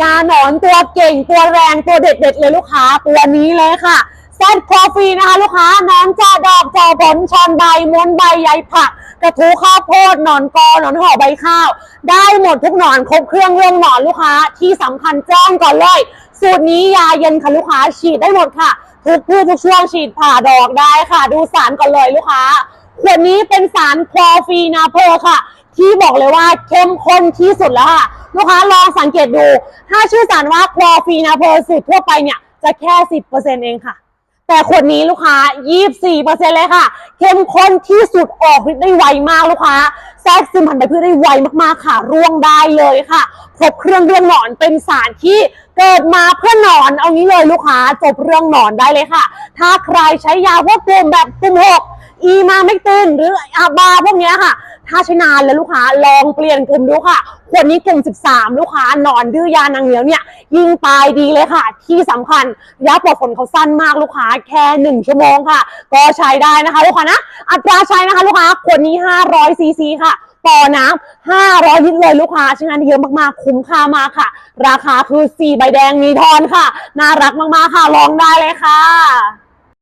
ยาหนอนตัวเก่งตัวแรงตัวเด็ดๆเลยลูกค้าตัวนี้เลยค่ะแซดคอฟรีนะคะลูกค้านอนจอดอกจอผลชอนใบม้วนใบใยผัก กระทูข้าวโพดหนอนกอหนอนห่อใบข้าว ได้หมดทุกหนอนครบเครื่องเรื่องหนอนลูกค้าที่สำคัญแจ้งก่อนเลย สูตรนี้ยาเย็นค่ะลูกค้าฉีดได้หมดค่ะ ทุกพืชทุกช่วงฉีดผ่าดอกได้ค่ะ ดูสารก่อนเลยลูกค้าขวดนี้เป็นสารคลอฟีนาโพค่ะ ที่บอกเลยว่าเข้มข้นที่สุดแล้วค่ะ ลูกค้าลองสังเกตดู ถ้าชื่อสารว่าคลอฟีนาโพอร์สูตรทั่วไปเนี่ยจะแค่ 10%เองค่ะ แต่ขวดนี้ลูกค้า 24%เลยค่ะ เข้มข้นที่สุดออกฤทธิ์ได้ไวมากลูกค้า แทรกซึมผ่านไปพืชได้ไวมากๆค่ะ ร่วงได้เลยค่ะ ครบเครื่องเรื่องหนอนเป็นสารที่เกิดมาเพื่อหนอนเอางี้เลยลูกค้าจบเรื่องหนอนได้เลยค่ะ ถ้าใครใช้ยาพวกกลุ่มแบบกลุ่มหกอีมาไม่ตื่นหรืออาบาพวกนี้ค่ะ ถ้าใช้นานแล้วลูกค้าลองเปลี่ยนกลุ่มดูค่ะ ขวดนี้กลุ่ม 13 ลูกค้านอนดื้อยานางเหนียวเนี่ย ยิงตายดีเลยค่ะ ที่สำคัญยะปลอดฝนเขาสั้นมากลูกค้าแค่ 1 ชั่วโมงค่ะ ก็ใช้ได้นะคะลูกค้านะ อัตราใช้นะคะ ลูกค้าขวดนี้ 500 ซีซีค่ะต่อน้ำ500ลิตรเลยลูกค้าใช้งานได้เยอะมากๆ คุ้มค่ามากค่ะ ราคาคือ 4 ใบแดงมีทอนค่ะ น่ารักมากๆค่ะ ลองได้เลยค่ะ